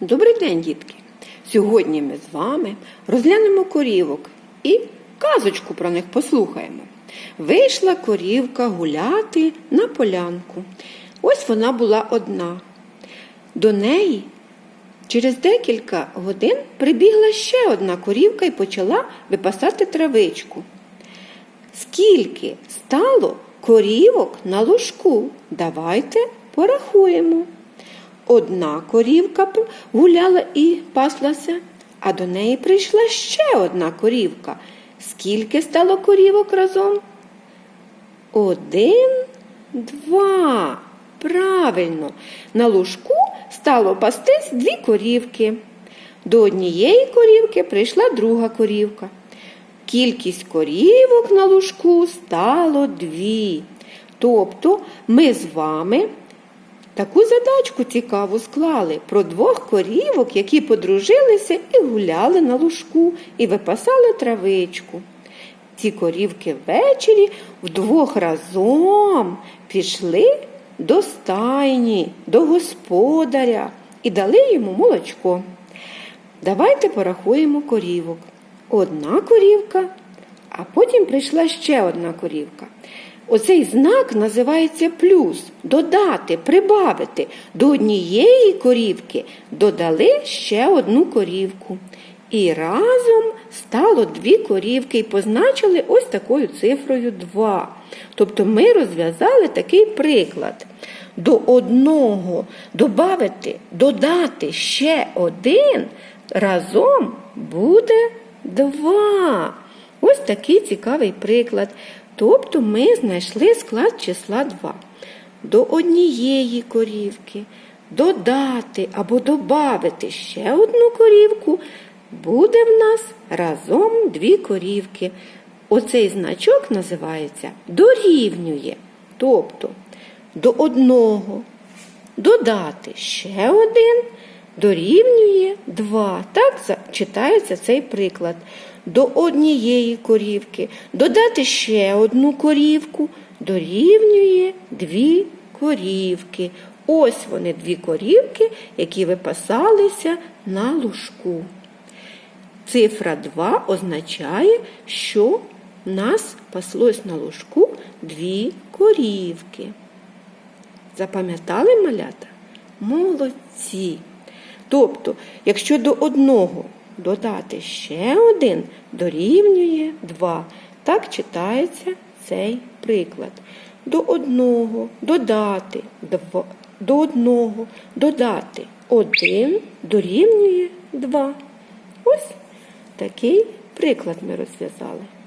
Добрий день, дітки! Сьогодні ми з вами розглянемо корівок і казочку про них послухаємо. Вийшла корівка гуляти на полянку. Ось вона була одна. До неї через декілька годин прибігла ще одна корівка і почала випасати травичку. Скільки стало корівок на ложку? Давайте порахуємо. Одна корівка гуляла і паслася, а до неї прийшла ще одна корівка. Скільки стало корівок разом? Один, два. Правильно. На лужку стало пастись дві корівки. До однієї корівки прийшла друга корівка. Кількість корівок на лужку стало дві. Тобто ми з вами Таку задачку цікаву склали про двох корівок, які подружилися і гуляли на лужку, і випасали травичку. Ці корівки ввечері вдвох разом пішли до стайні, до господаря і дали йому молочко. Давайте порахуємо корівок. Одна корівка, а потім прийшла ще одна корівка. Оцей знак називається плюс додати, прибавити. До однієї корівки додали ще одну корівку. І разом стало дві корівки і позначили ось такою цифрою 2. Тобто ми розв'язали такий приклад. До одного додати, додати ще один разом буде два. Ось такий цікавий приклад. Тобто ми знайшли склад числа 2. До однієї корівки додати або додати ще одну корівку, буде в нас разом дві корівки. Оцей значок називається дорівнює. Тобто до одного додати ще один дорівнює 2. Так читається цей приклад. До однієї корівки додати ще одну корівку дорівнює дві корівки. Ось вони дві корівки, які випасалися на лужку. Цифра 2 означає, що нас паслось на лужку дві корівки. Запам'ятали малята? Молодці. Тобто, якщо до одного додати ще один, дорівнює 2. Так читається цей приклад. До одного додати 2. До одного додати 1 дорівнює 2. Ось такий приклад ми розв'язали.